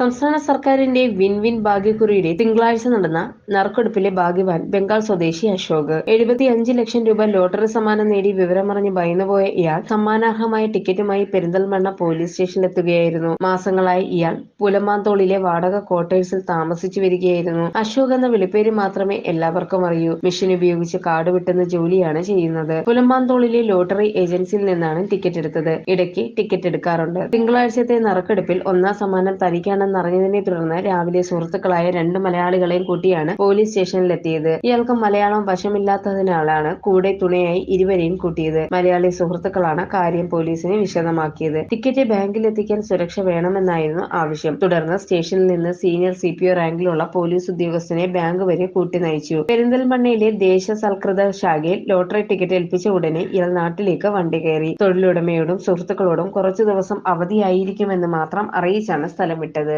സംസ്ഥാന സർക്കാരിന്റെ win win ഭാഗ്യക്കുറിയുടെ തിങ്കളാഴ്ച നടന്ന നറുക്കെടുപ്പിലെ ഭാഗ്യവാൻ ബംഗാൾ സ്വദേശി അശോക്. എഴുപത്തിയഞ്ച് ലക്ഷം രൂപ ലോട്ടറി സമ്മാനം നേടി വിവരമറിഞ്ഞ് ഭയന്നുപോയ ഇയാൾ സമ്മാനാർഹമായ ടിക്കറ്റുമായി പെരിന്തൽമണ്ണ പോലീസ് സ്റ്റേഷനിലെത്തുകയായിരുന്നു. മാസങ്ങളായി ഇയാൾ പുലമാന്തോളിലെ വാടക ക്വാർട്ടേഴ്സിൽ താമസിച്ചു വരികയായിരുന്നു. അശോക് എന്ന വിളിപ്പേര് മാത്രമേ എല്ലാവർക്കും അറിയൂ. മെഷീൻ ഉപയോഗിച്ച് കാട് വിട്ടുന്ന ജോലിയാണ് ചെയ്യുന്നത്. പുലമാന്തോളിലെ ലോട്ടറി ഏജൻസിയിൽ നിന്നാണ് ടിക്കറ്റ് എടുത്തത്. ഇടയ്ക്ക് ടിക്കറ്റ് എടുക്കാറുണ്ട്. തിങ്കളാഴ്ചത്തെ നറുക്കെടുപ്പിൽ ഒന്നാം സമ്മാനം തനിക്കാണെന്നറിഞ്ഞതിനെ തുടർന്ന് രാവിലെ സുഹൃത്തുക്കളായ രണ്ട് മലയാളികളെയും കൂട്ടിയാണ് പോലീസ് സ്റ്റേഷനിലെത്തിയത്. ഇയാൾക്ക് മലയാളം വശമില്ലാത്തതിനാലാണ് കൂടെ തുണയായി ഇരുവരെയും കൂട്ടിയത്. മലയാളി സുഹൃത്തുക്കളാണ് കാര്യം പോലീസിനെ വിശദമാക്കിയത്. ടിക്കറ്റ് ബാങ്കിൽ എത്തിക്കാൻ സുരക്ഷ വേണമെന്നായിരുന്നു ആവശ്യം. തുടർന്ന് സ്റ്റേഷനിൽ നിന്ന് സീനിയർ സി പി ഒ റാങ്കിലുള്ള പോലീസ് ഉദ്യോഗസ്ഥനെ ബാങ്ക് വരെ കൂട്ടി നയിച്ചു. പെരിന്തൽമണ്ണയിലെ ദേശസൽകൃത ശാഖയിൽ ലോട്ടറി ടിക്കറ്റ് ഏൽപ്പിച്ച ഉടനെ ഇയാൾ നാട്ടിലേക്ക് വണ്ടി കയറി. തൊഴിലുടമയോടും സുഹൃത്തുക്കളോടും കുറച്ചു ദിവസം അവധിയായിരിക്കുമെന്ന് മാത്രം അറിയിച്ചാണ് സ്ഥലം വിട്ടത്.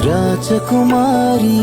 రాజకుమారి.